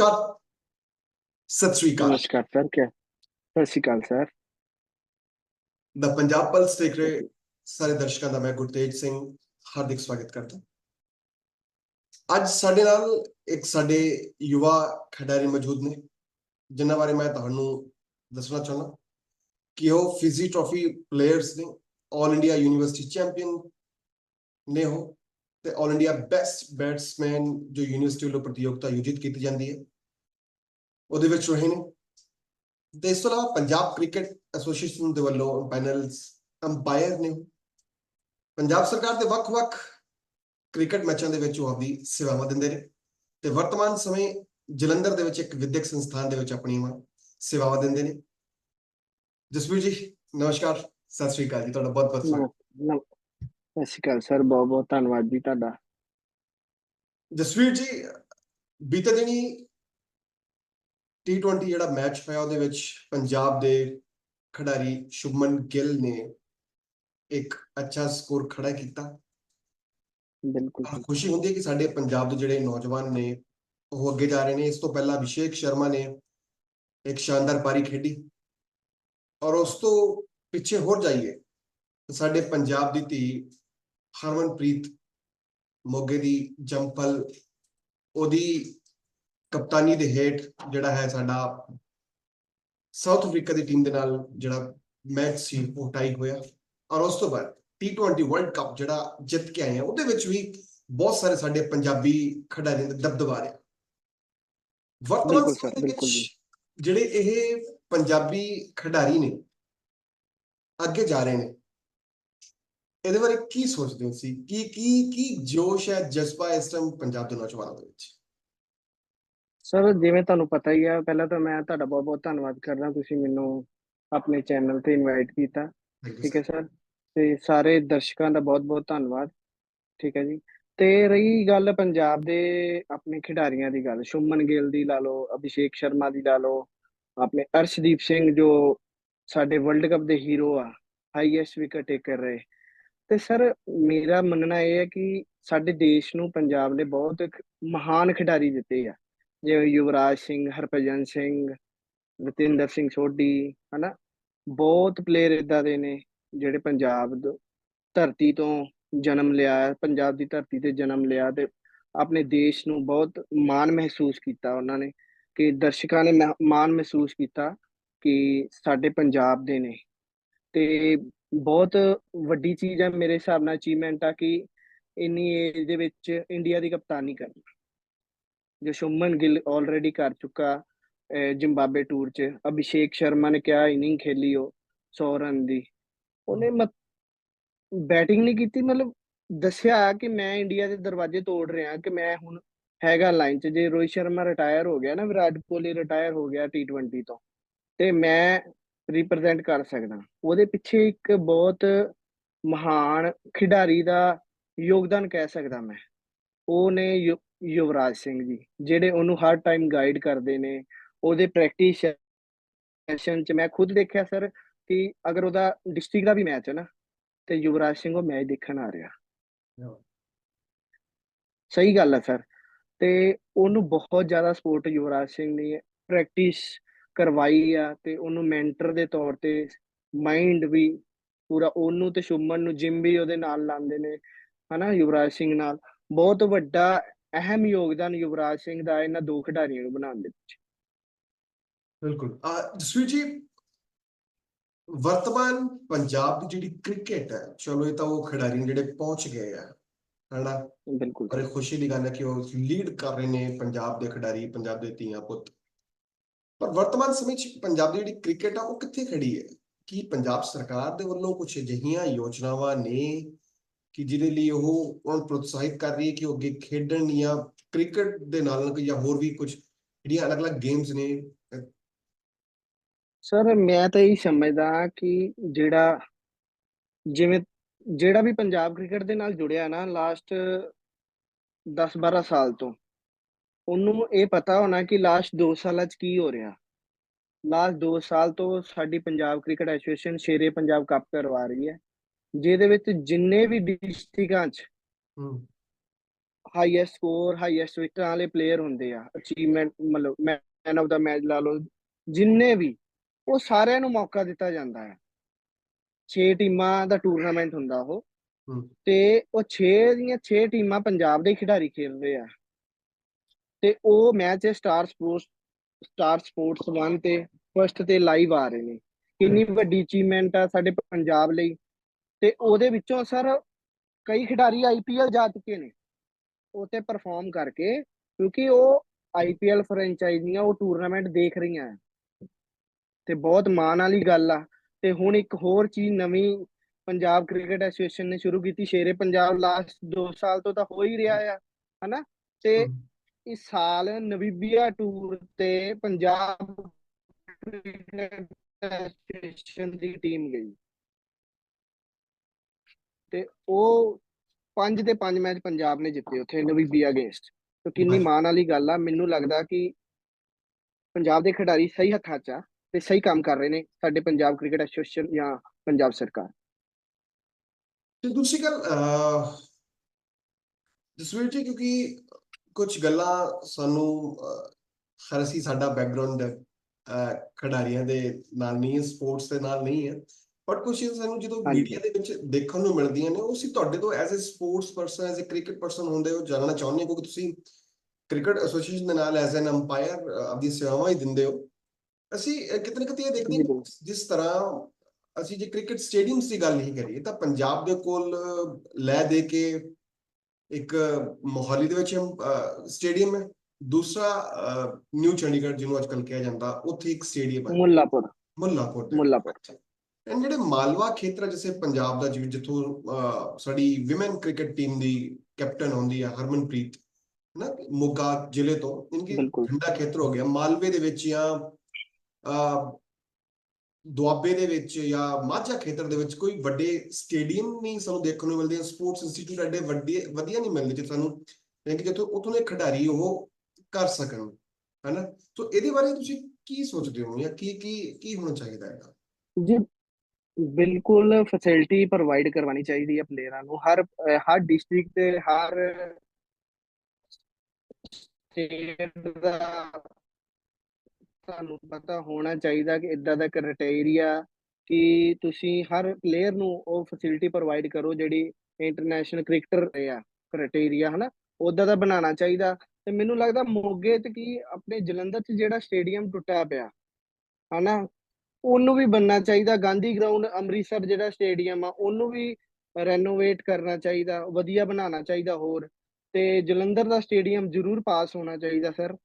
ਨਮਸਕਾਰ। ਸਤਿ ਸ੍ਰੀ ਅਕਾਲ। ਨਮਸਕਾਰ ਸਰ ਕਿਆ Sat Sri Akal sir. The Punjab pulse ਦੇਖ ਰਹੇ ਸਾਰੇ ਦਰਸ਼ਕਾਂ ਦਾ ਮੈਂ ਗੁਰਤੇਜ ਸਿੰਘ ਹਾਰਦਿਕ ਸਵਾਗਤ ਕਰਦਾ ਅੱਜ ਸਾਡੇ ਨਾਲ ਇੱਕ ਸਾਡੇ ਯੁਵਾ ਖਿਡਾਰੀ ਮੌਜੂਦ ਨੇ ਜਿਨ੍ਹਾਂ ਬਾਰੇ ਮੈਂ ਤੁਹਾਨੂੰ ਦੱਸਣਾ ਚਾਹੁੰਦਾ ਕਿ ਉਹ ਫਿਜ਼ੀ ਟਰਾਫੀ ਪਲੇਅਰਸ ਨੇ 올 ਇੰਡੀਆ ਯੂਨੀਵਰਸਿਟੀ ਚੈਂਪੀਅਨ ਨੇ ਉਹ। ਤੇ 올 ਇੰਡੀਆ ਬੈਸਟ ਬੈਟਸਮੈਨ ਜੋ ਯੂਨੀਵਰਸਿਟੀ ਵੱਲੋਂ ਪ੍ਰਤੀਯੋਗਤਾ ਆਯੋਜਿਤ ਕੀਤੀ ਜਾਂਦੀ ਹੈ। ਉਹਦੇ ਵਿੱਚ ਰਹੇ ਨੇ। ਤੇ ਇਸ ਤੋਂ ਇਲਾਵਾ ਪੰਜਾਬ ਕ੍ਰਿਕਟ ਐਸੋਸੀਏਸ਼ਨ ਦੇ ਵੱਲੋਂ ਪੈਨਲਸ ਅੰਪਾਇਰ ਨੇ। ਪੰਜਾਬ ਸਰਕਾਰ ਦੇ ਵੱਖ-ਵੱਖ ਕ੍ਰਿਕਟ ਮੈਚਾਂ ਦੇ ਵਿੱਚ ਉਹ ਆਪਦੀ ਸੇਵਾਵਾਂ ਦਿੰਦੇ ਨੇ। ਤੇ ਵਰਤਮਾਨ ਸਮੇਂ ਜਲੰਧਰ ਦੇ ਵਿੱਚ ਇੱਕ ਵਿਦਿਅਕ ਸੰਸਥਾਨ ਦੇ ਵਿੱਚ ਆਪਣੀਆਂ ਸੇਵਾਵਾਂ ਦਿੰਦੇ ਨੇ। ਜਸਵੀਰ ਜੀ, ਨਮਸਕਾਰ। ਸਤਿ ਸ਼੍ਰੀ ਅਕਾਲ ਜੀ। ਤੁਹਾਡਾ ਬਹੁਤ-ਬਹੁਤ ਸਵਾਗਤ। ਸਤਿ ਸ਼੍ਰੀ ਅਕਾਲ ਸਰ ਬਹੁਤ ਬਹੁਤ ਧੰਨਵਾਦ ਜੀ ਤੁਹਾਡਾ। ਜਸਵੀਰ ਜੀ ਬੀਤੇ ਦਿਨੀ T20 ਜਿਹੜਾ ਮੈਚ ਹੋਇਆ ਉਹਦੇ ਵਿੱਚ ਪੰਜਾਬ ਦੇ ਖਿਡਾਰੀ ਸ਼ੁਭਮਨ ਗਿੱਲ ਨੇ ਇੱਕ ਅੱਛਾ ਸਕੋਰ ਖੜਾ ਕੀਤਾ। ਬਿਲਕੁਲ ਖੁਸ਼ੀ ਹੁੰਦੀ ਹੈ ਕਿ ਸਾਡੇ ਪੰਜਾਬ ਦੇ ਜਿਹੜੇ ਨੌਜਵਾਨ ਨੇ ਉਹ ਅੱਗੇ ਜਾ ਰਹੇ ਨੇ। ਇਸ ਤੋਂ ਪਹਿਲਾਂ ਅਭਿਸ਼ੇਕ ਸ਼ਰਮਾ ਨੇ ਇੱਕ ਸ਼ਾਨਦਾਰ ਪਾਰੀ ਖੇਡੀ। ਔਰ ਉਸ ਤੋਂ ਪਿੱਛੇ ਹੋਰ ਜਾਈਏ ਸਾਡੇ ਪੰਜਾਬ ਦੀ ਧੀ ਹਰਮਨਪ੍ਰੀਤ ਮੋਗੇ ਦੀ ਜੰਪਲ ਉਹਦੀ ਕਪਤਾਨੀ ਦੇ ਹੇਠ ਜਿਹੜਾ ਹੈ ਸਾਡਾ ਸਾਊਥ ਅਫਰੀਕਾ ਦੀ ਟੀਮ ਦੇ ਨਾਲ ਜਿਹੜਾ ਮੈਚ ਸੀ ਉਹ ਟਾਈ ਹੋਇਆ। ਔਰ ਉਸ ਤੋਂ ਬਾਅਦ T20 ਵਰਲਡ ਕੱਪ ਜਿਹੜਾ ਜਿੱਤ ਕੇ ਆਏ ਆ ਉਹਦੇ ਵਿੱਚ ਵੀ ਬਹੁਤ ਸਾਰੇ ਸਾਡੇ ਪੰਜਾਬੀ ਖਿਡਾਰੀਆਂ ਦਾ ਦਬਦਬਾ ਰਿਹਾ ਵਰਤਮਾਨ ਸਮੇਂ ਵਿੱਚ ਜਿਹੜੇ ਇਹ ਪੰਜਾਬੀ ਖਿਡਾਰੀ ਨੇ ਅੱਗੇ ਜਾ ਰਹੇ ਨੇ। ਇਹਦੇ ਬਾਰੇ ਕੀ ਸੋਚਦੇ ਹੋ ਸੀ ਕੀ ਕੀ ਕੀ ਜੋਸ਼ ਹੈ ਜਜ਼ਬਾ ਇਸ ਟਾਈਮ ਪੰਜਾਬ ਦੇ ਨੌਜਵਾਨਾਂ ਦੇ ਵਿੱਚ? ਸਰ ਜਿਵੇਂ ਤੁਹਾਨੂੰ ਪਤਾ ਹੀ ਹੈ ਪਹਿਲਾਂ ਤਾਂ ਮੈਂ ਤੁਹਾਡਾ ਬਹੁਤ ਬਹੁਤ ਧੰਨਵਾਦ ਕਰਦਾ ਤੁਸੀਂ ਮੈਨੂੰ ਆਪਣੇ ਚੈਨਲ ਤੇ ਇਨਵਾਈਟ ਕੀਤਾ। ਠੀਕ ਹੈ ਸਰ ਤੇ ਸਾਰੇ ਦਰਸ਼ਕਾਂ ਦਾ ਬਹੁਤ ਬਹੁਤ ਧੰਨਵਾਦ। ਠੀਕ ਹੈ ਜੀ? ਤੇ ਰਹੀ ਗੱਲ ਪੰਜਾਬ ਦੇ ਆਪਣੇ ਖਿਡਾਰੀਆਂ ਦੀ ਗੱਲ। ਸ਼ੁਭਮਨ ਗਿੱਲ ਦੀ ਲਾ ਲਓ ਅਭਿਸ਼ੇਕ ਸ਼ਰਮਾ ਦੀ ਲਾ ਲਓ ਆਪਣੇ ਅਰਸ਼ਦੀਪ ਸਿੰਘ ਜੋ ਸਾਡੇ ਵਰਲਡ ਕੱਪ ਦੇ ਹੀਰੋ ਆ ਹਾਈਐਸਟ ਵਿਕਟ ਟੇਕਰ ਰਹੇ। ਤੇ ਸਰ ਮੇਰਾ ਮੰਨਣਾ ਇਹ ਹੈ ਕਿ ਸਾਡੇ ਦੇਸ਼ ਨੂੰ ਪੰਜਾਬ ਨੇ ਬਹੁਤ ਇੱਕ ਮਹਾਨ ਖਿਡਾਰੀ ਦਿੱਤੇ ਆ। ਜਿਵੇਂ ਯੁਵਰਾਜ ਸਿੰਘ, ਹਰਭਜਨ ਸਿੰਘ, ਰਤਿੰਦਰ ਸਿੰਘ ਸੋਢੀ, ਹਨਾ? ਬਹੁਤ ਪਲੇਅਰ ਇਦਾਂ ਦੇ ਨੇ ਜਿਹੜੇ ਪੰਜਾਬ ਦ- ਧਰਤੀ ਤੋਂ ਜਨਮ ਲਿਆ, ਪੰਜਾਬ ਦੀ ਧਰਤੀ ਤੇ ਜਨਮ ਲਿਆ ਤੇ ਆਪਣੇ ਦੇਸ਼ ਨੂੰ ਬਹੁਤ ਮਾਣ ਮਹਿਸੂਸ ਕੀਤਾ ਉਹਨਾਂ ਨੇ ਕਿ ਦਰਸ਼ਕਾਂ ਨੇ ਮਹ- ਮਾਣ ਮਹਿਸੂਸ ਕੀਤਾ ਕਿ ਸਾਡੇ ਪੰਜਾਬ ਦੇ ਨੇ। ਤੇ ਬਹੁਤ ਵੱਡੀ ਚੀਜ਼ ਹੈ ਮੇਰੇ ਹਿਸਾਬ ਨਾਲ ਅਚੀਵਮੈਂਟ ਆ ਕਿ ਇੰਨੀ ਏਜ ਦੇ ਵਿੱਚ ਇੰਡੀਆ ਦੀ ਕਪਤਾਨੀ ਕਰਨਾ। ਜੋ ਸ਼ੁਭਮਨ ਗਿੱਲ ਆਲਰੇਡੀ ਕਰ ਚੁੱਕਾ ਜ਼ਿੰਬਾਬਵੇ ਟੂਰ 'ਚ। ਅਭਿਸ਼ੇਕ ਸ਼ਰਮਾ ਨੇ ਕਿਹਾ, ਇਨਿੰਗ ਖੇਲੀ ਉਹ 100 ਰਨ ਦੀ। ਉਹਨੇ ਬੈਟਿੰਗ ਨਹੀਂ ਕੀਤੀ, ਮਤਲਬ ਦੱਸਿਆ ਕਿ ਮੈਂ ਇੰਡੀਆ ਦੇ ਦਰਵਾਜ਼ੇ ਤੋੜ ਰਿਹਾ ਕਿ ਮੈਂ ਹੁਣ ਹੈਗਾ ਲਾਈਨ 'ਚ। ਜੇ ਰੋਹਿਤ ਸ਼ਰਮਾ ਰਿਟਾਇਰ ਹੋ ਗਿਆ ਨਾ, ਵਿਰਾਟ ਕੋਹਲੀ ਰਿਟਾਇਰ ਹੋ ਗਿਆ T20 ਤੋਂ, ਤੇ ਮੈਂ ਰਿਪਰੈਜ਼ੈਂਟ ਕਰ ਸਕਦਾ। ਉਹਦੇ ਪਿੱਛੇ ਇੱਕ ਬਹੁਤ ਮਹਾਨ ਖਿਡਾਰੀ ਦਾ ਯੋਗਦਾਨ ਕਹਿ ਸਕਦਾ ਮੈਂ। ਉਹ ਨੇ ਯੁ- ਯੁਵਰਾਜ ਸਿੰਘ ਜੀ, ਜਿਹੜੇ ਉਹਨੂੰ ਹਰ ਟਾਈਮ ਗਾਈਡ ਕਰਦੇ ਨੇ। ਉਹਦੇ ਪ੍ਰੈਕਟਿਸ ਸੈਸ਼ਨ 'ਚ ਮੈਂ ਖੁਦ ਦੇਖਿਆ ਸਰ ਕਿ ਅਗਰ ਉਹਦਾ ਡਿਸਟ੍ਰਿਕਟ ਦਾ ਵੀ ਮੈਚ ਹੈ ਨਾ, ਤੇ ਯੁਵਰਾਜ ਸਿੰਘ ਉਹ ਮੈਚ ਦੇਖਣ ਆ ਰਿਹਾ। ਸਹੀ ਗੱਲ ਹੈ ਸਰ ਤੇ ਉਹਨੂੰ ਬਹੁਤ ਜ਼ਿਆਦਾ ਸਪੋਰਟ ਯੁਵਰਾਜ ਸਿੰਘ ਨੇ ਪ੍ਰੈਕਟਿਸ ਕਰਵਾਈ ਆ ਤੇ ਉਹਨੂੰ ਮੈਂਟਰ ਦੇ ਤੌਰ ਤੇ ਮਾਈਂਡ ਵੀ ਪੂਰਾ ਉਹਨੂੰ ਤੇ ਸ਼ੁਭਮਨ ਨੂੰ ਜਿਮ ਵੀ ਉਹਦੇ ਨਾਲ ਲਾਉਂਦੇ ਨੇ ਹਨਾ ਯੁਵਰਾਜ ਸਿੰਘ ਨਾਲ। ਬਹੁਤ ਵੱਡਾ ਅਹਿਮ ਯੋਗਦਾਨ ਯੁਵਰਾਜ ਸਿੰਘ ਦਾ ਇਹਨਾਂ ਦੋ ਖਿਡਾਰੀਆਂ ਨੂੰ ਬਣਾਉਣ ਦੇ ਵਿੱਚ। ਬਿਲਕੁਲ। ਜਸਵੀਰ ਜੀ ਵਰਤਮਾਨ ਪੰਜਾਬ ਦੀ ਜਿਹੜੀ ਕ੍ਰਿਕਟ ਹੈ ਚਲੋ ਇਹ ਤਾਂ ਉਹ ਖਿਡਾਰੀ ਜਿਹੜੇ ਪਹੁੰਚ ਗਏ ਆ ਹਨਾ? ਬਿਲਕੁਲ। ਪਰ ਖੁਸ਼ੀ ਦੀ ਗੱਲ ਹੈ ਕਿ ਉਹ ਲੀਡ ਕਰ ਰਹੇ ਨੇ ਪੰਜਾਬ ਦੇ ਖਿਡਾਰੀ ਪੰਜਾਬ ਦੇ ਧੀਆਂ ਪੁੱਤ। ਪਰ ਵਰਤਮਾਨ ਸਮੇਂ 'ਚ ਪੰਜਾਬ ਦੀ ਜਿਹੜੀ ਕ੍ਰਿਕਟ ਆ, ਉਹ ਕਿੱਥੇ ਖੜੀ ਹੈ? ਕੀ ਪੰਜਾਬ ਸਰਕਾਰ ਦੇ ਵੱਲੋਂ ਕੁਝ ਅਜਿਹੀਆਂ ਯੋਜਨਾਵਾਂ ਨੇ ਕਿ ਜਿਹਦੇ ਲਈ ਉਹ ਉਹਨਾਂ ਪ੍ਰੋਤਸਾਹਿਤ ਕਰ ਰਹੀ ਹੈ ਕਿ ਉਹ ਅੱਗੇ ਖੇਡਣ ਜਾਂ ਕ੍ਰਿਕਟ ਦੇ ਨਾਲ ਨਾਲ ਜਾਂ ਹੋਰ ਵੀ ਕੁਝ ਜਿਹੜੀਆਂ ਅਲੱਗ-ਅਲੱਗ ਗੇਮਸ ਨੇ? ਸਰ ਮੈਂ ਤਾਂ ਇਹ ਸਮਝਦਾ ਕਿ ਜਿਹੜਾ ਜਿਵੇਂ ਜਿਹੜਾ ਵੀ ਪੰਜਾਬ ਕ੍ਰਿਕਟ ਦੇ ਨਾਲ ਜੁੜਿਆ ਨਾ ਲਾਸਟ 10-12 ਸਾਲ ਤੋਂ ਉਹਨੂੰ ਇਹ ਪਤਾ ਹੋਣਾ ਕਿ ਲਾਸਟ 2 ਸਾਲਾਂ 'ਚ ਕੀ ਹੋ ਰਿਹਾ। ਲਾਸਟ 2 ਸਾਲ ਤੋਂ ਸਾਡੀ Punjab cricket association Shere Punjab cup ਕਰਵਾ ਰਹੀ ਹੈ। ਜਿਹਦੇ ਵਿੱਚ ਜਿੰਨੇ ਵੀ ਡਿਸਟ੍ਰਿਕਟਾਂ 'ਚ ਹਾਈਐਸਟ ਸਕੋਰ ਹਾਈਐਸਟ ਵਿਕਟਾਂ ਵਾਲੇ ਪਲੇਅਰ ਹੁੰਦੇ ਆ ਅਚੀਵਮੈਂਟ ਮਤਲਬ ਮੈਨ ਆਫ ਦਾ ਮੈਚ ਲਾ ਲਓ ਜਿੰਨੇ ਵੀ ਉਹ ਸਾਰਿਆਂ ਨੂੰ ਮੌਕਾ ਦਿੱਤਾ ਜਾਂਦਾ ਹੈ। 6 ਟੀਮਾਂ ਦਾ ਟੂਰਨਾਮੈਂਟ ਹੁੰਦਾ ਉਹ। ਤੇ ਉਹ 6 ਦੀਆਂ 6 ਟੀਮਾਂ ਪੰਜਾਬ ਦੇ ਖਿਡਾਰੀ ਖੇਡਦੇ ਆ। ਤੇ ਉਹ match star sports star sports 1 ਤੇ ਫਸਟ ਤੇ ਲਾਈਵ ਆ ਰਹੇ ਨੇ। ਕਿੰਨੀ ਵੱਡੀ ਅਚੀਵਮੈਂਟ ਆ ਸਾਡੇ ਪੰਜਾਬ ਲਈ। ਤੇ ਉਹਦੇ ਵਿੱਚੋਂ ਸਰ ਕਈ ਖਿਡਾਰੀ ਆਈਪੀਐਲ ਜਾ ਚੁੱਕੇ ਨੇ। ਉਹ ਤੇ ਪਰਫਾਰਮ ਕਰਕੇ ਕਿਉਂਕਿ ਉਹ ਆਈਪੀਐਲ ਫਰੈਂਚਾਈਜ਼ੀਆਂ ਉਹ ਟੂਰਨਾਮੈਂਟ ਦੇਖ ਰਹੀਆਂ ਤੇ ਬਹੁਤ ਮਾਣ ਵਾਲੀ ਗੱਲ ਆ। ਤੇ ਹੁਣ ਇੱਕ ਹੋਰ ਚੀਜ਼ ਨਵੀਂ ਪੰਜਾਬ ਕ੍ਰਿਕਟ ਐਸੋਸੀਏਸ਼ਨ ਨੇ ਸ਼ੁਰੂ ਕੀਤੀ। ਸ਼ੇਰੇ ਪੰਜਾਬ ਲਾਸਟ 2 ਸਾਲ ਤੋਂ ਤਾਂ ਹੋ ਹੀ ਰਿਹਾ ਆ ਹਨਾ? ਤੇ ਇਸ ਸਾਲ ਨਵੀਬੀਆ ਟੂਰ ਤੇ ਪੰਜਾਬ ਕ੍ਰਿਕਟ ਐਸੋਸੀਏਸ਼ਨ ਦੀ ਟੀਮ ਗਈ। ਤੇ ਉਹ ਪੰਜ ਦੇ ਪੰਜ ਮੈਚ ਪੰਜਾਬ ਨੇ ਜਿੱਤੇ ਉੱਥੇ ਨਵੀਬੀਆ ਅਗੇਂਸਟ ਤੇ ਕਿੰਨੀ। ਮਾਣ ਵਾਲੀ ਗੱਲ ਆ ਮੈਨੂੰ ਲੱਗਦਾ ਕਿ ਪੰਜਾਬ ਦੇ ਖਿਡਾਰੀ ਸਹੀ ਹੱਥਾਂ 'ਚ ਆ ਤੇ ਸਹੀ ਕੰਮ ਕਰ ਰਹੇ ਨੇ ਸਾਡੇ ਪੰਜਾਬ ਕ੍ਰਿਕਟ ਐਸੋਸੀਏਸ਼ਨ ਜਾਂ ਪੰਜਾਬ ਸਰਕਾਰ। ਤੇ ਦੂਸਰੀ ਗੱਲ ਜਸਵੀਰ ਜੀ ਕਿਉਂਕਿ ਕੁਝ ਗੱਲਾਂ ਸਾਨੂੰ ਹਰ ਅਸੀਂ ਸਾਡਾ ਬੈਕਗ੍ਰਾਉਂਡ ਖਿਡਾਰੀਆਂ ਦੇ ਨਾਲ ਨਹੀਂ ਹੈ ਸਪੋਰਟਸ ਦੇ ਨਾਲ ਨਹੀਂ ਹੈ ਬਟ ਕੁਝ ਸਾਨੂੰ ਜਦੋਂ। ਮੀਡੀਆ ਦੇ ਵਿੱਚ ਦੇਖਣ ਨੂੰ ਮਿਲਦੀਆਂ ਨੇ ਉਹ ਅਸੀਂ ਤੁਹਾਡੇ ਤੋਂ as a sports person as a cricket person ਹੁੰਦੇ ਹੋ ਜਾਣਨਾ ਚਾਹੁੰਦੇ ਹੋ ਕਿਉਂਕਿ ਤੁਸੀਂ ਕ੍ਰਿਕਟ ਐਸੋਸੀਏਸ਼ਨ ਦੇ ਨਾਲ ਐਜ਼ ਐਨ ਅੰਪਾਇਰ ਆਪਣੀ ਸੇਵਾਵਾਂ ਹੀ ਦਿੰਦੇ ਹੋ ਅਸੀਂ ਅਹ, ਕਿਤੇ ਇਹ ਦੇਖਦੇ ਹਾਂ ਕਿ ਜਿਸ ਤਰ੍ਹਾਂ ਅਸੀਂ ਜੇ ਕ੍ਰਿਕਟ ਸਟੇਡੀਅਮਸ ਦੀ ਗੱਲ ਨਹੀਂ ਕਰੀਏ ਤਾਂ ਪੰਜਾਬ ਦੇ ਕੋਲ ਲੈ ਦੇ ਕੇ ਇੱਕ ਮੋਹਾਲੀ ਦੇ ਵਿੱਚ ਸਟੇਡੀਅਮ ਹੈ। ਦੂਸਰਾ ਨਿਊ ਚੰਡੀਗੜ੍ਹ ਜਿਹਨੂੰ ਅੱਜਕੱਲ ਕਿਹਾ ਜਾਂਦਾ ਉੱਥੇ ਇੱਕ ਸਟੇਡੀਅਮ ਹੈ। ਮੁੱਲਾਪੁਰ। ਮੁੱਲਾਪੁਰ ਮੁੱਲਾਪੁਰ। ਐਂਡ ਜਿਹੜੇ ਮਾਲਵਾ ਖੇਤਰ ਜਿਵੇਂ ਪੰਜਾਬ ਦਾ ਜਿਵੇਂ ਜਿੱਥੋਂ ਸਾਡੀ ਵਿਮਨ ਕ੍ਰਿਕਟ ਟੀਮ ਦੀ ਕੈਪਟਨ ਹੁੰਦੀ ਹੈ ਹਰਮਨਪ੍ਰੀਤ ਨਾ ਮੋਗਾ ਜ਼ਿਲ੍ਹੇ ਤੋਂ ਇਨਕੀ। ਠੰਡਾ ਖੇਤਰ ਹੋ ਗਿਆ। ਮਾਲਵੇ ਦੇ ਵਿੱਚ ਜਾਂ ਦੁਆਬੇ ਦੇ ਵਿੱਚ ਜਾਂ ਮਾਝਾ ਖੇਤਰ ਦੇ ਵਿੱਚ ਕੋਈ ਵੱਡੇ ਸਟੇਡੀਅਮ ਨਹੀਂ ਸਾਨੂੰ ਦੇਖਣ ਨੂੰ ਮਿਲਦੇ ਸਪੋਰਟਸ ਇੰਸਟੀਚਿਊਟ ਐਡੇ ਵੱਡੇ, ਵਧੀਆ ਨਹੀਂ ਮਿਲਦੇ ਜਿੱਥੇ ਸਾਨੂੰ, ਯਾਨੀ ਕਿ ਜਿੱਥੋਂ ਉੱਥੋਂ ਦੇ ਖਿਡਾਰੀ ਉਹ ਕਰ ਸਕਣ, ਹੈਨਾ? ਸੋ ਇਹਦੇ ਬਾਰੇ ਤੁਸੀਂ ਕੀ ਸੋਚਦੇ ਹੋ ਜਾਂ ਕੀ ਕੀ ਕੀ ਹੋਣਾ ਚਾਹੀਦਾ ਹੈ ਜੀ, ਬਿਲਕੁਲ ਫੈਸਿਲਿਟੀ ਪ੍ਰੋਵਾਈਡ ਕਰਵਾਉਣੀ ਚਾਹੀਦੀ ਹੈ ਪਲੇਅਰਾਂ ਨੂੰ, ਹਰ ਹਰ ਡਿਸਟ੍ਰਿਕਟ ਤੇ ਹਰ ਸਟੇਟ ਦਾ ਤੁਹਾਨੂੰ ਪਤਾ ਹੋਣਾ ਚਾਹੀਦਾ ਕਿ ਇਦਾਂ ਦਾ ਕ੍ਰਾਈਟੇਰੀਆ ਕਿ ਤੁਸੀਂ ਹਰ ਪਲੇਅਰ ਨੂੰ ਉਹ ਫੈਸਿਲਿਟੀ ਪ੍ਰੋਵਾਈਡ ਕਰੋ ਜਿਹੜੀ ਇੰਟਰਨੈਸ਼ਨਲ ਕ੍ਰਿਕਟਰ ਆ ਕ੍ਰਾਈਟੇਰੀਆ ਹਨਾ? ਉਦਾਂ ਦਾ ਬਣਾਉਣਾ ਚਾਹੀਦਾ। ਤੇ ਮੈਨੂੰ ਲੱਗਦਾ ਮੋਗੇ ਤੇ ਕੀ ਆਪਣੇ ਜਲੰਧਰ 'ਚ ਜਿਹੜਾ ਸਟੇਡੀਅਮ ਟੁੱਟਿਆ ਪਿਆ, ਹਨਾ? ਉਹਨੂੰ ਵੀ ਬਣਨਾ ਚਾਹੀਦਾ। ਗਾਂਧੀ ਗਰਾਊਂਡ ਅੰਮ੍ਰਿਤਸਰ ਜਿਹੜਾ ਸਟੇਡੀਅਮ ਆ, ਉਹਨੂੰ ਵੀ ਰੈਨੋਵੇਟ ਕਰਨਾ ਚਾਹੀਦਾ, ਵਧੀਆ ਬਣਾਉਣਾ ਚਾਹੀਦਾ ਹੋਰ। ਤੇ ਜਲੰਧਰ ਦਾ ਸਟੇਡੀਅਮ ਜ਼ਰੂਰ ਪਾਸ ਹੋਣਾ ਚਾਹੀਦਾ ਸਰ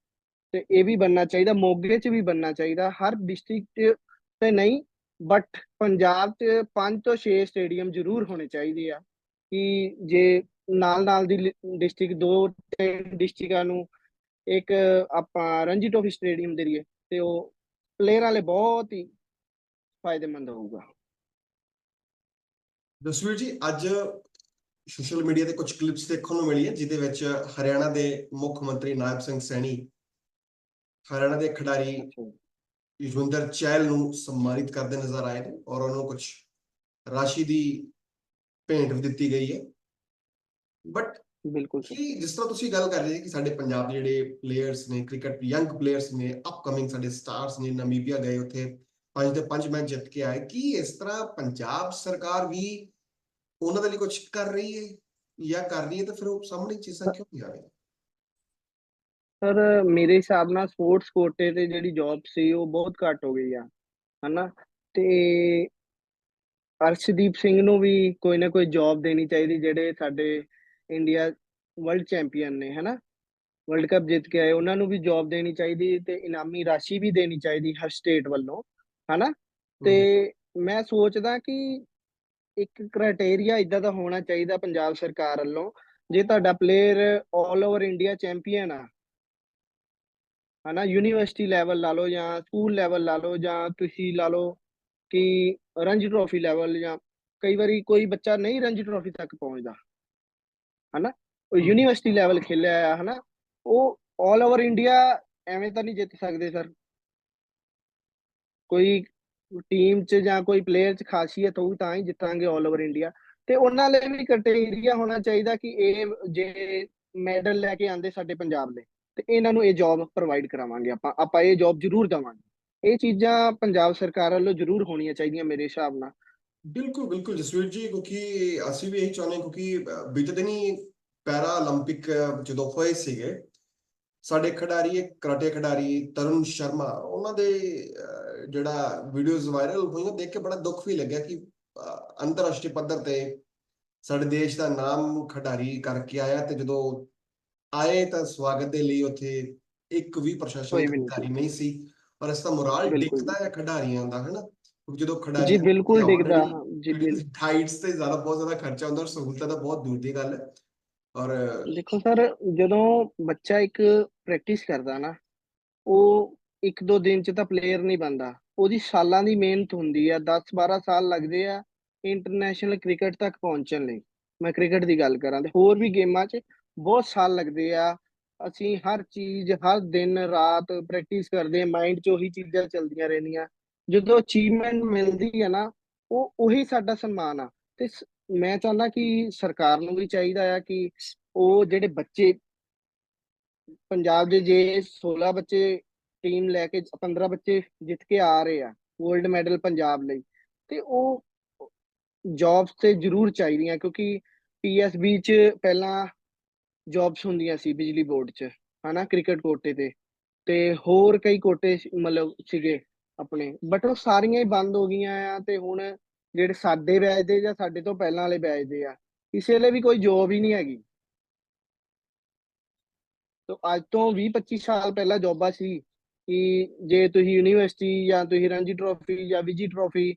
ਤੇ ਇਹ ਵੀ ਬਣਨਾ ਚਾਹੀਦਾ, ਮੋਗੇ 'ਚ ਵੀ ਬਣਨਾ ਚਾਹੀਦਾ, ਹਰ ਡਿਸਟ੍ਰਿਕਟ ਤੇ ਨਹੀਂ ਬਟ ਪੰਜਾਬ 'ਚ 5 ਤੋਂ 6 ਸਟੇਡੀਅਮ ਜ਼ਰੂਰ ਹੋਣੇ ਚਾਹੀਦੇ ਆ, ਕਿ ਜੇ ਨਾਲ ਨਾਲ ਦੀ ਡਿਸਟ੍ਰਿਕਟ ਦੋ ਤਿੰਨ ਡਿਸਟ੍ਰਿਕਟਾਂ ਨੂੰ ਇੱਕ ਆਪਾਂ ਰਣਜੀ ਟਰੋਫੀ ਸਟੇਡੀਅਮ ਦੇ ਲਈਏ ਤੇ ਉਹ ਪਲੇਅਰਾਂ ਲਈ ਬਹੁਤ ਹੀ ਫਾਇਦੇਮੰਦ ਹੋਊਗਾ। ਜਸਵੀਰ ਜੀ, ਅੱਜ ਸੋਸ਼ਲ ਮੀਡੀਆ ਤੇ ਕੁਝ ਕਲਿੱਪਸ ਦੇਖਣ ਨੂੰ ਮਿਲੀ ਹੈ ਜਿਹਦੇ ਵਿੱਚ ਹਰਿਆਣਾ ਦੇ ਮੁੱਖ ਮੰਤਰੀ ਨਾਇਬ ਸਿੰਘ ਸੈਣੀ ਹਰਿਆਣਾ ਦੇ ਖਿਡਾਰੀ ਯਸ਼ਵਿੰਦਰ ਚਹਿਲ ਨੂੰ ਸਨਮਾਨਿਤ ਕਰਦੇ ਨਜ਼ਰ ਆਏ ਨੇ ਔਰ ਉਹਨਾਂ ਕੁਝ ਰਾਸ਼ੀ ਦੀ ਭੇਂਟ ਵੀ ਦਿੱਤੀ ਗਈ ਹੈ। ਬਟ ਬਿਲਕੁਲ ਕੀ ਜਿਸ ਤਰ੍ਹਾਂ ਤੁਸੀਂ ਗੱਲ ਕਰ ਰਹੇ ਸੀ ਕਿ ਸਾਡੇ ਪੰਜਾਬ ਦੇ ਜਿਹੜੇ ਪਲੇਅਰਸ ਨੇ ਕ੍ਰਿਕਟ ਯੰਗ ਪਲੇਅਰਸ ਨੇ ਅਪਕਮਿੰਗ ਸਾਡੇ ਸਟਾਰਸ ਨੇ ਨਮੀਬੀਆ ਗਏ ਉੱਥੇ ਪੰਜ ਦੇ ਪੰਜ ਮੈਚ ਜਿੱਤ ਕੇ ਆਏ ਕੀ ਇਸ ਤਰ੍ਹਾਂ ਪੰਜਾਬ ਸਰਕਾਰ ਵੀ ਉਹਨਾਂ ਦੇ ਲਈ ਕੁਝ ਕਰ ਰਹੀ ਹੈ ਜਾਂ ਕਰ ਰਹੀ ਹੈ ਤਾਂ ਫਿਰ ਉਹ ਸਾਹਮਣੇ ਚੀਜ਼ਾਂ ਕਿਉਂ ਨਹੀਂ ਆ ਰਹੀਆਂ? ਸਰ ਮੇਰੇ ਹਿਸਾਬ ਨਾਲ ਸਪੋਰਟਸ ਕੋਟੇ ਤੇ ਜਿਹੜੀ ਜੌਬ ਸੀ ਉਹ ਬਹੁਤ ਘੱਟ ਹੋ ਗਈ ਆ ਹਨਾ? ਤੇ ਅਰਸ਼ਦੀਪ ਸਿੰਘ ਨੂੰ ਵੀ ਕੋਈ ਨਾ ਕੋਈ ਜੌਬ ਦੇਣੀ ਚਾਹੀਦੀ ਜਿਹੜੇ ਸਾਡੇ ਇੰਡੀਆ ਵਰਲਡ ਚੈਂਪੀਅਨ ਨੇ ਹਨਾ? ਵਰਲਡ ਕੱਪ ਜਿੱਤ ਕੇ ਆਏ ਉਹਨਾਂ ਨੂੰ ਵੀ ਜੌਬ ਦੇਣੀ ਚਾਹੀਦੀ ਤੇ ਇਨਾਮੀ ਰਾਸ਼ੀ ਵੀ ਦੇਣੀ ਚਾਹੀਦੀ ਹਰ ਸਟੇਟ ਵੱਲੋਂ ਹਨਾ? ਤੇ ਮੈਂ ਸੋਚਦਾ ਕਿ ਇੱਕ ਕ੍ਰਾਈਟੇਰੀਆ ਇਦਾਂ ਦਾ ਹੋਣਾ ਚਾਹੀਦਾ ਪੰਜਾਬ ਸਰਕਾਰ ਵੱਲੋਂ ਜੇ ਤੁਹਾਡਾ ਪਲੇਅਰ 올 ਓਵਰ ਇੰਡੀਆ ਚੈਂਪੀਅਨ ਆ ਹਨਾ ਯੂਨੀਵਰਸਿਟੀ ਲੈਵਲ ਲਾ ਲਓ ਜਾਂ ਸਕੂਲ ਲੈਵਲ ਲਾ ਲਓ ਜਾਂ ਤੁਸੀਂ ਲਾ ਲਓ ਕਿ ਰਣਜੀ ਟਰੋਫੀ ਲੈਵਲ ਜਾਂ ਕਈ ਵਾਰੀ ਕੋਈ ਬੱਚਾ ਨਹੀਂ ਰਣਜੀ ਟਰੋਫੀ ਤੱਕ ਪਹੁੰਚਦਾ ਹਨਾ? ਉਹ। ਯੂਨੀਵਰਸਿਟੀ ਲੈਵਲ ਖੇਲਿਆ ਆ ਹਨਾ? ਉਹ 올 ਓਵਰ ਇੰਡੀਆ ਐਵੇਂ ਤਾਂ ਨਹੀਂ ਜਿੱਤ ਸਕਦੇ ਸਰ ਕੋਈ ਟੀਮ 'ਚ ਜਾਂ ਕੋਈ ਪਲੇਅਰ 'ਚ ਖਾਸੀਅਤ ਹੋਊ ਤਾਂ ਹੀ ਜਿੱਤਾਂਗੇ 올 ਓਵਰ ਇੰਡੀਆ ਤੇ ਉਹਨਾਂ ਲਈ ਵੀ ਕ੍ਰਾਈਟੇਰੀਆ ਹੋਣਾ ਚਾਹੀਦਾ ਕਿ ਇਹ ਜੇ ਮੈਡਲ ਲੈ ਕੇ ਆਂਦੇ ਸਾਡੇ ਪੰਜਾਬ ਲਈ ਤੇ ਇਹਨਾਂ ਨੂੰ ਇਹ ਜੌਬ ਪ੍ਰੋਵਾਈਡ ਕਰਾਵਾਂਗੇ ਆਪਾਂ ਆਪਾਂ ਇਹ ਜੌਬ ਜ਼ਰੂਰ ਦੇਵਾਂਗੇ ਇਹ ਚੀਜ਼ਾਂ ਪੰਜਾਬ ਸਰਕਾਰ ਵੱਲੋਂ ਜ਼ਰੂਰ ਹੋਣੀਆਂ ਚਾਹੀਦੀਆਂ ਮੇਰੇ ਹਿਸਾਬ ਨਾਲ ਬਿਲਕੁਲ ਬਿਲਕੁਲ ਜਸਵੀਰ ਜੀ ਕਿਉਂਕਿ ਅਸੀਂ ਵੀ ਇਹੀ ਚਾਹੁੰਦੇ ਹਾਂ ਕਿਉਂਕਿ ਅ, ਬੀਤੇ ਦਿਨੀ ਪੈਰਾ 올림픽 ਜਦੋਂ ਹੋਏ ਸੀਗੇ ਸਾਡੇ ਖਿਡਾਰੀ ਇੱਕ ਕਰਾਟੇ ਖਿਡਾਰੀ ਤਰੁਣ ਸ਼ਰਮਾ ਉਹਨਾਂ ਦੇ ਅ, ਜਿਹੜਾ ਵੀਡੀਓਜ਼ ਵਾਇਰਲ ਹੋਈਆਂ ਦੇਖ ਕੇ ਬੜਾ ਦੁੱਖ ਵੀ ਲੱਗਿਆ ਕਿ ਅ, ਅੰਤਰਰਾਸ਼ਟਰੀ ਪੱਧਰ ਤੇ ਸਾਡੇ ਦੇਸ਼ ਦਾ ਨਾਮ ਖਿਡਾਰੀ ਕਰਕੇ ਆਇਆ ਤੇ ਜਦੋਂ ਆਏ ਤਾਂ ਸਵਾਗਤ ਦੇ ਲਈ ਉੱਥੇ ਇੱਕ ਵੀ ਪ੍ਰਸ਼ਾਸਨ ਕੋਈ ਵੀ ਨਹੀਂ ਅਧਿਕਾਰੀ ਨਹੀਂ ਸੀ ਪਰ ਇਸ ਦਾ ਮੋਰਾਲ। ਡਿੱਗਦਾ ਹੈ ਖਿਡਾਰੀਆਂ ਦਾ ਹਨਾ? ਜਦੋਂ ਜੀ ਖਿਡਾਰੀ ਬਿਲਕੁਲ ਡਿੱਗਦਾ। ਜੀ ਡਾਈਟਸ ਤੇ ਜ਼ਿਆਦਾ ਬਹੁਤ ਜ਼ਿਆਦਾ ਖਰਚਾ ਹੁੰਦਾ ਔਰ ਸਹੂਲਤਾਂ ਤਾਂ ਬਹੁਤ ਦੂਰ ਦੀ ਗੱਲ ਹੈ। ਔਰ ਦੇਖੋ ਸਰ ਜਦੋਂ ਬੱਚਾ ਇੱਕ ਪ੍ਰੈਕਟਿਸ ਕਰਦਾ ਨਾ ਉਹ ਇੱਕ ਦੋ ਦਿਨ ਚ ਤਾਂ ਪਲੇਅਰ ਨਹੀਂ ਬਣਦਾ। ਉਹਦੀ ਸਾਲਾਂ ਦੀ ਮਿਹਨਤ ਹੁੰਦੀ ਆ 10 12 ਸਾਲ ਲੱਗਦੇ ਆ ਇੰਟਰਨੈਸ਼ਨਲ ਕ੍ਰਿਕਟ ਤੱਕ ਪਹੁੰਚਣ ਲਈ। ਮੈਂ ਕ੍ਰਿਕਟ ਦੀ ਗੱਲ ਕਰਾਂ ਤੇ ਹੋਰ ਵੀ ਗੇਮਾਂ 'ਚ ਬਹੁਤ ਸਾਲ ਲੱਗਦੇ ਆ। ਅਸੀਂ ਹਰ ਚੀਜ਼, ਹਰ ਦਿਨ ਰਾਤ ਪ੍ਰੈਕਟਿਸ ਕਰਦੇ ਆ ਮਾਈਂਡ 'ਚ ਉਹੀ ਚੀਜ਼ਾਂ ਚੱਲਦੀਆਂ ਰਹਿੰਦੀਆਂ। ਜਦੋਂ ਅਚੀਵਮੈਂਟ ਮਿਲਦੀ ਆ ਨਾ, ਉਹ, ਉਹੀ ਸਾਡਾ ਸਨਮਾਨ ਆ। ਤੇ ਮੈਂ ਚਾਹੁੰਦਾ ਕਿ ਸਰਕਾਰ ਨੂੰ ਵੀ ਚਾਹੀਦਾ ਆ ਕਿ ਉਹ ਜਿਹੜੇ ਬੱਚੇ ਪੰਜਾਬ ਦੇ ਜੇ 16 ਬੱਚੇ ਟੀਮ ਲੈ ਕੇ 15 ਬੱਚੇ ਜਿੱਤ ਕੇ ਆ ਰਹੇ ਆ 골ਡ ਮੈਡਲ ਪੰਜਾਬ ਲਈ, ਤੇ ਉਹ ਜੌਬਸ ਤੇ ਜ਼ਰੂਰ ਚਾਹੀਦੀਆਂ। ਕਿਉਂਕਿ ਪੀਐਸਬੀ ਚ ਪਹਿਲਾਂ ਜੌਬਸ ਹੁੰਦੀਆਂ ਸੀ ਬਿਜਲੀ ਬੋਰਡ ਚ, ਹਨਾ ਕ੍ਰਿਕਟ ਕੋਟੇ ਤੇ ਤੇ ਹੋਰ ਕਈ ਕੋਟੇ ਮਤਲਬ ਸੀਗੇ ਆਪਣੇ ਬਟ ਉਹ ਸਾਰੀਆਂ ਹੀ ਬੰਦ ਹੋ ਗਈਆਂ ਆ ਤੇ ਹੁਣ ਜਿਹੜੇ ਸਾਡੇ ਬੈਚ ਦੇ ਜਾਂ ਸਾਡੇ ਤੋਂ ਪਹਿਲਾਂ ਵਾਲੇ ਬੈਚ ਦੇ ਆ, ਕਿਸੇ ਲਈ ਵੀ ਕੋਈ ਜੌਬ ਹੀ ਨਹੀਂ ਹੈਗੀ। ਤੋ ਅੱਜ ਤੋਂ 20 25 ਸਾਲ ਪਹਿਲਾਂ ਜੌਬਾਂ ਸੀ ਕਿ ਜੇ ਤੁਸੀਂ ਯੂਨੀਵਰਸਿਟੀ ਜਾਂ ਤੁਸੀਂ ਰਣਜੀ ਟਰੋਫੀ ਜਾਂ ਵਿਜੀ ਟਰੋਫੀ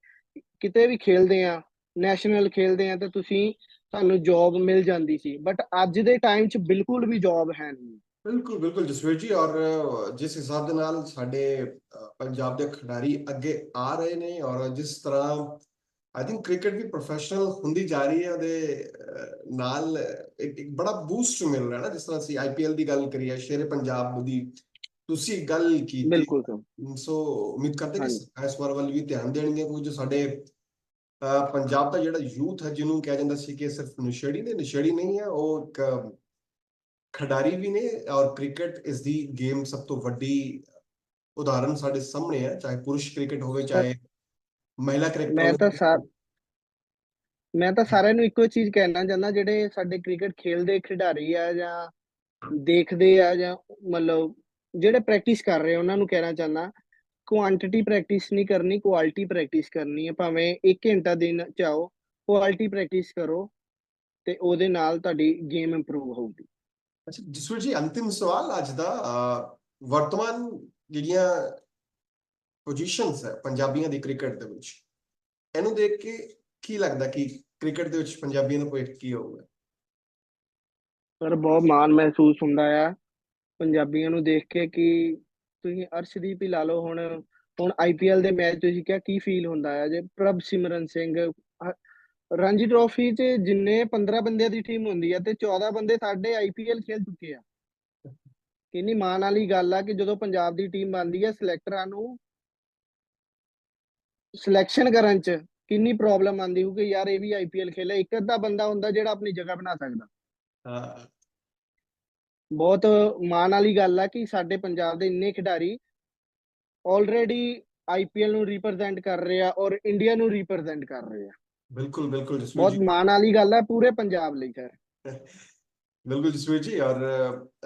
ਕਿਤੇ ਵੀ ਖੇਲਦੇ ਆ ਨੈਸ਼ਨਲ ਖੇਲਦੇ ਆ, ਤਾਂ ਤੁਸੀਂ ਤੁਹਾਨੂੰ ਜੌਬ ਮਿਲ ਜਾਂਦੀ ਸੀ ਬਟ ਅੱਜ ਦੇ ਟਾਈਮ 'ਚ ਬਿਲਕੁਲ ਵੀ ਜੌਬ ਹੈ ਨਹੀਂ। ਬਿਲਕੁਲ ਬਿਲਕੁਲ ਜਸਵੀਰ ਜੀ ਔਰ ਜਿਸ ਹਿਸਾਬ ਦੇ ਨਾਲ ਸਾਡੇ ਪੰਜਾਬ ਦੇ ਖਿਡਾਰੀ ਅੱਗੇ ਆ ਰਹੇ ਨੇ ਔਰ ਜਿਸ ਤਰ੍ਹਾਂ ਆਈ ਥਿੰਕ ਕ੍ਰਿਕਟ ਵੀ ਪ੍ਰੋਫੈਸ਼ਨਲ ਹੁੰਦੀ ਜਾ ਰਹੀ ਹੈ ਉਹਦੇ ਨਾਲ ਇੱਕ ਇੱਕ ਬੜਾ ਬੂਸਟ ਮਿਲ ਰਿਹਾ ਨਾ ਜਿਸ ਤਰ੍ਹਾਂ ਅਸੀਂ ਆਈਪੀਐਲ ਦੀ ਗੱਲ ਕਰੀਏ ਸ਼ੇਰੇ ਪੰਜਾਬ ਦੀ ਤੁਸੀਂ ਗੱਲ ਕੀਤੀ। ਬਿਲਕੁਲ। ਸੋ ਉਮੀਦ ਕਰਦੇ ਕਿ ਇਸ ਵਾਰ ਵੱਲ ਵੀ ਧਿਆਨ ਦੇਣਗੇ ਜੋ ਸਾਡੇ ਪੰਜਾਬ ਦਾ ਜਿਹੜਾ ਯੂਥ ਹੈ ਜਿਹਨੂੰ ਕਿਹਾ ਜਾਂਦਾ ਸੀ ਕਿ ਸਿਰਫ ਨਸ਼ੇੜੀ ਨੇ ਨਸ਼ੇੜੀ ਨਹੀਂ ਹੈ ਉਹ ਇੱਕ ਖਿਡਾਰੀ ਵੀ ਨੇ ਔਰ ਕ੍ਰਿਕਟ ਇਸ ਦੀ ਗੇਮ ਸਭ ਤੋਂ ਵੱਡੀ ਉਦਾਹਰਨ ਸਾਡੇ ਸਾਹਮਣੇ ਹੈ ਚਾਹੇ ਪੁਰਸ਼ ਕ੍ਰਿਕਟ ਹੋਵੇ ਚਾਹੇ ਮਹਿਲਾ ਕ੍ਰਿਕਟ ਮੈਂ ਤਾਂ ਸਾ ਮੈਂ ਤਾਂ ਸਾਰਿਆਂ ਨੂੰ ਇੱਕੋ ਚੀਜ਼ ਕਹਿਣਾ ਚਾਹੁੰਦਾ ਜਿਹੜੇ ਸਾਡੇ ਕ੍ਰਿਕਟ ਖੇਲਦੇ ਖਿਡਾਰੀ ਆ ਜਾਂ ਦੇਖਦੇ ਆ ਜਾਂ ਮਤਲਬ ਜਿਹੜੇ ਪ੍ਰੈਕਟਿਸ ਕਰ ਰਹੇ ਉਹਨਾਂ ਨੂੰ ਕਹਿਣਾ ਚਾਹੁੰਦਾ ਕੁਆਂਟੀਟੀ ਪ੍ਰੈਕਟਿਸ ਨਹੀਂ ਕਰਨੀ ਕੁਆਲਿਟੀ ਪ੍ਰੈਕਟਿਸ ਕਰਨੀ ਹੈ। ਭਾਵੇਂ 1 ਘੰਟਾ ਦਿਨ ਚ ਆਓ ਕੁਆਲਿਟੀ ਪ੍ਰੈਕਟਿਸ ਕਰੋ ਤੇ ਉਹਦੇ ਨਾਲ ਤੁਹਾਡੀ ਗੇਮ ਇੰਪਰੂਵ ਹੋਊਗੀ। ਅੱਛਾ ਜਸਵੀਰ ਜੀ ਅੰਤਿਮ ਸਵਾਲ ਅੱਜ ਦਾ ਵਰਤਮਾਨ ਜਿਹੜੀਆਂ ਪੋਜੀਸ਼ਨਸ ਹੈ ਪੰਜਾਬੀਆਂ ਦੀ ਕ੍ਰਿਕਟ ਦੇ ਵਿੱਚ ਇਹਨੂੰ ਦੇਖ ਕੇ ਕੀ ਲੱਗਦਾ ਕਿ ਕ੍ਰਿਕਟ ਦੇ ਵਿੱਚ ਪੰਜਾਬੀਆਂ ਦਾ ਭਵਿੱਖ ਕੀ ਹੋਊਗਾ? ਪਰ ਬਹੁਤ ਮਾਣ ਮਹਿਸੂਸ ਹੁੰਦਾ ਆ ਪੰਜਾਬੀਆਂ ਨੂੰ ਦੇਖ ਕੇ ਕਿ ਤੁਸੀਂ ਅਰਸ਼ਦੀਪ ਹੀ ਲਾ ਲਓ ਹੁਣ ਹੁਣ ਆਈਪੀਐਲ ਦੇ ਮੈਚ ਤੁਸੀਂ ਕਿਹਾ ਕੀ ਫੀਲ ਹੁੰਦਾ ਆ? ਜੇ ਪ੍ਰਭ ਸਿਮਰਨ ਸਿੰਘ ਰਣਜੀ ਟਰੋਫੀ 'ਚ ਜਿੰਨੇ 15 ਬੰਦਿਆਂ ਦੀ ਟੀਮ ਹੁੰਦੀ ਆ ਤੇ 14 ਬੰਦੇ ਸਾਡੇ ਆਈਪੀਐਲ ਖੇਲ ਚੁੱਕੇ ਆ। ਕਿੰਨੀ ਮਾਣ ਵਾਲੀ ਗੱਲ ਆ ਕਿ ਜਦੋਂ ਪੰਜਾਬ ਦੀ ਟੀਮ ਬਣਦੀ ਆ ਸਿਲੈਕਟਰਾਂ ਨੂੰ ਸਿਲੈਕਸ਼ਨ ਕਰਨ 'ਚ ਕਿੰਨੀ ਪ੍ਰੋਬਲਮ ਆਉਂਦੀ ਹੋਊਗੀ ਯਾਰ ਇਹ ਵੀ ਆਈਪੀਐਲ ਖੇਲੇ ਇੱਕ ਅੱਧਾ ਬੰਦਾ ਹੁੰਦਾ ਜਿਹੜਾ ਆਪਣੀ ਜਗ੍ਹਾ ਬਣਾ ਸਕਦਾ। ਅ, ਬਹੁਤ ਮਾਣ ਵਾਲੀ ਗੱਲ ਆ ਕਿ ਸਾਡੇ ਪੰਜਾਬ ਦੇ ਇੰਨੇ ਖਿਡਾਰੀ ਆਲਰੇਡੀ ਆਈਪੀਐਲ ਨੂੰ ਰਿਪਰੈਜ਼ੈਂਟ ਕਰ ਰਹੇ ਆ ਔਰ ਇੰਡੀਆ ਨੂੰ ਰਿਪਰੈਜ਼ੈਂਟ ਕਰ ਰਹੇ ਆ। ਬਿਲਕੁਲ ਬਿਲਕੁਲ ਜਸਵੀਰ ਬਹੁਤ ਮਾਣ ਵਾਲੀ ਗੱਲ ਆ ਪੂਰੇ ਪੰਜਾਬ ਲਈ ਸਰ ਬਿਲਕੁਲ ਜਸਵੀਰ ਜੀ ਔਰ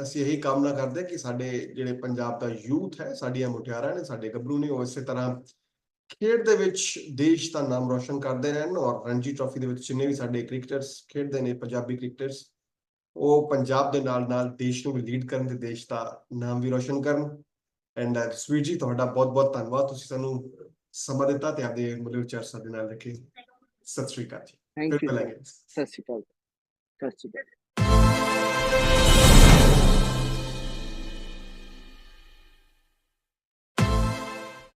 ਅਸੀਂ ਇਹੀ ਕਾਮਨਾ ਕਰਦੇ ਕਿ ਸਾਡੇ ਜਿਹੜੇ ਪੰਜਾਬ ਦਾ ਯੂਥ ਹੈ ਸਾਡੀਆਂ ਮੁਟਿਆਰਾਂ ਨੇ ਸਾਡੇ ਗੱਭਰੂ ਨੇ ਉਹ ਇਸੇ ਤਰ੍ਹਾਂ ਖੇਡ ਦੇ ਵਿੱਚ ਦੇਸ਼ ਦਾ ਨਾਮ ਰੋਸ਼ਨ ਕਰਦੇ ਰਹਿਣ ਔਰ ਰਣਜੀ ਟਰਾਫੀ ਦੇ ਵਿੱਚ ਜਿੰਨੇ ਵੀ ਸਾਡੇ ਕ੍ਰਿਕਟਰਸ ਖੇਡਦੇ ਨੇ ਪੰਜਾਬੀ ਕ੍ਰਿਕਟਰਸ ਉਹ ਪੰਜਾਬ ਦੇ ਨਾਲ ਨਾਲ ਦੇਸ਼ ਨੂੰ ਲੀਡ ਕਰਨ ਤੇ ਦੇਸ਼ ਦਾ ਨਾਮ ਵੀ ਰੋਸ਼ਨ ਕਰਨ। ਐਂਡ ਜਸਵੀਰ ਜੀ ਤੁਹਾਡਾ ਬਹੁਤ ਬਹੁਤ ਧੰਨਵਾਦ। ਤੁਸੀਂ ਸਾਨੂੰ ਸਮਾਂ ਦਿੱਤਾ ਤੇ ਆਪਦੇ ਮੁੱਲੇ ਵਿਚਾਰ ਸਾਡੇ ਨਾਲ ਰੱਖੇ। ਸਤਿ ਸ਼੍ਰੀ ਅਕਾਲ ਜੀ। ਥੈਂਕ ਯੂ ਸਤਿ ਸ਼੍ਰੀ ਅਕਾਲ। ਸਤਿ ਸ਼੍ਰੀ ਅਕਾਲ।